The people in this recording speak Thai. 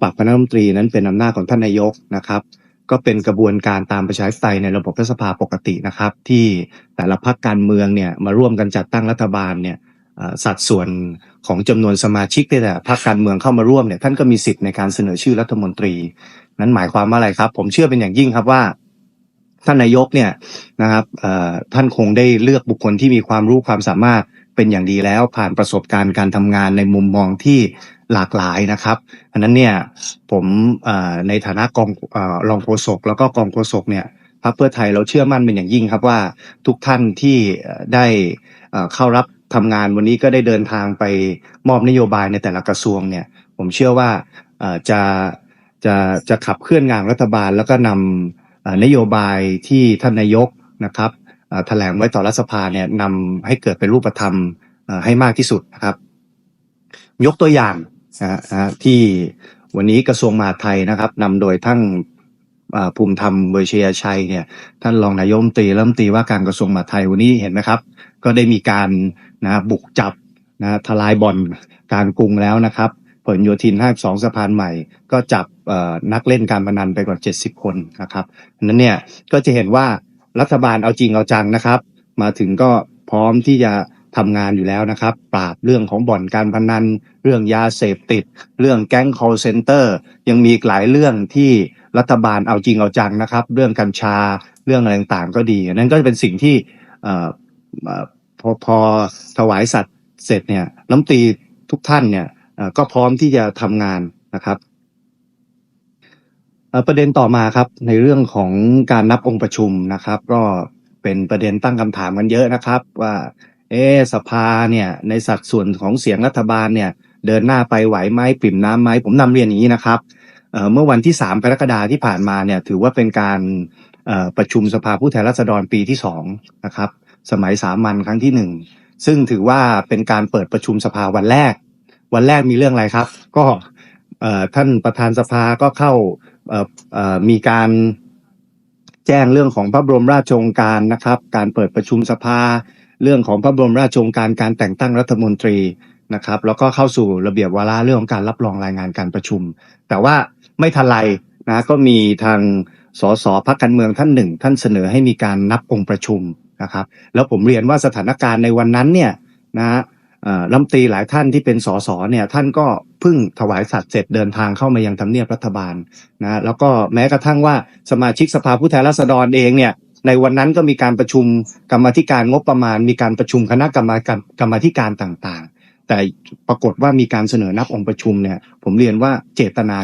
ปรับคณะรัฐมนตรีนั้นเป็นอำนาจของท่านนายกนะครับ ก็เป็นกระบวนการตามประชาธิปไตยในระบบรัฐสภาปกตินะครับ ที่แต่ละพรรคการเมืองเนี่ยมาร่วมกันจัดตั้งรัฐบาลเนี่ยสัดส่วนของจำนวนสมาชิกแต่ละพรรคการเมืองเข้ามาร่วมเนี่ยท่านก็มีสิทธิ์ในการเสนอชื่อรัฐมนตรี นั้นหมายความว่าอะไรครับ ผมเชื่อเป็นอย่างยิ่งครับว่าท่านนายกเนี่ยนะครับท่านคงได้เลือกบุคคลที่มีความรู้ความสามารถเป็นอย่างดีแล้วผ่านประสบการณ์การทำงานในมุมมองที่ หลากหลายนะครับอันนั้นเนี่ยผมในฐานะกองเอ่อรองโฆษกแล้วก็กองโฆษกเนี่ยพรรคเพื่อไทยเราเชื่อมั่นเป็นอย่างยิ่งครับว่าทุกท่านที่ได้เข้ารับทำงานวันนี้ก็ได้เดินทางไปมอบนโยบายในแต่ละกระทรวงเนี่ยผมเชื่อว่าจะจะจะขับเคลื่อนงานรัฐบาล แล้วก็นำนโยบายที่ท่านนายกนะครับแถลงไว้ต่อรัฐสภาเนี่ยนำให้เกิดเป็นรูปธรรมให้มากที่สุดนะครับ ยกตัวอย่าง นะฮะที่วันนี้กระทรวงมหาดไทยนะครับนำโดยท่านเอ่อภูมิธรรมเวชยชัยเนี่ยท่านรองนายมตรีรัฐมตีว่าการกระทรวงมหาดไทยวันนี้เห็นไหมครับ ก็ได้มีการนะบุกจับนะทลายบ่อนกลารกรุงแล้วนะครับผลโยธิน52สะพานใหม่ ก็จับนักเล่นการพนันไปกว่า 70 คนนะครับนนั้นเนี่ยก็จะเห็นว่ารัฐบาลเอาจริงเอาจังนะครับ มาถึงก็พร้อมที่จะ ทำงานอยู่แล้วนะครับ ปราบเรื่องของบ่อนการพนัน เรื่องยาเสพติด เรื่องแก๊ง call center ยังมีอีกหลายเรื่องที่รัฐบาลเอาจริงเอาจังนะครับ เรื่องกัญชาเรื่องอะไรต่างๆก็ดีนนั้นก็เป็นสิ่งที่พอพอถวายสัตว์เสร็จเนี่ยรัฐมนตรีทุกท่านเนี่ยก็พร้อมที่จะทำงานนะครับประเด็นต่อมาครับในเรื่องของการนับองค์ประชุมนะครับ ก็เป็นประเด็นตั้งคำถามกันเยอะนะครับ ว่า เอสภาเนี่ยในสัดส่วนของเสียงรัฐบาลเนี่ยเดินหน้าไปไหวไหมปริ่มน้ำไหมผมนำเรียนอย่างนี้นะครับเเมื่อวันที่ 3 กรกฎาที่ผ่านมาเนี่ยถือว่าเป็นการประชุมสภาผู้แทนราษฎรปีที่2นะครับสมัยสามัญครั้งที่หนึ่งซึ่งถือว่าเป็นการเปิดประชุมสภาวันแรก วันแรกมีเรื่องอะไรครับ ก็ท่านประธานสภาก็เข้ามีการแจ้งเรื่องของพระบรมราชโองการนะครับ การเปิดประชุมสภา เรื่องของพระบรมราชโองการการแต่งตั้งรัฐมนตรีนะครับ แล้วก็เข้าสู่ระเบียบวาระเรื่องของการรับรองรายงานการประชุม แต่ว่าไม่ทันไรนะก็มีทางสสพักการเมืองท่านหนึ่ง ท่านเสนอให้มีการนับองค์ประชุมนะครับ แล้วผมเรียนว่าสถานการณ์ในวันนั้นเนี่ยนะฮะเออรัฐมนตรีหลายท่านที่เป็นสสเนี่ยท่านก็เพิ่งถวายสัตย์เสร็จเดินทางเข้ามายังทำเนียบรัฐบาลนะแล้วก็แม้กระทั่งว่าสมาชิกสภาผู้แทนราษฎรเองเนี่ย ในวันนั้นก็มีการประชุมกรรมธิการงบประมาณ มีการประชุมคณะกรรมการกรรมธิการต่างๆ แต่ปรากฏว่ามีการเสนอนับองค์ประชุมเนี่ยผมเรียนว่าเจตนา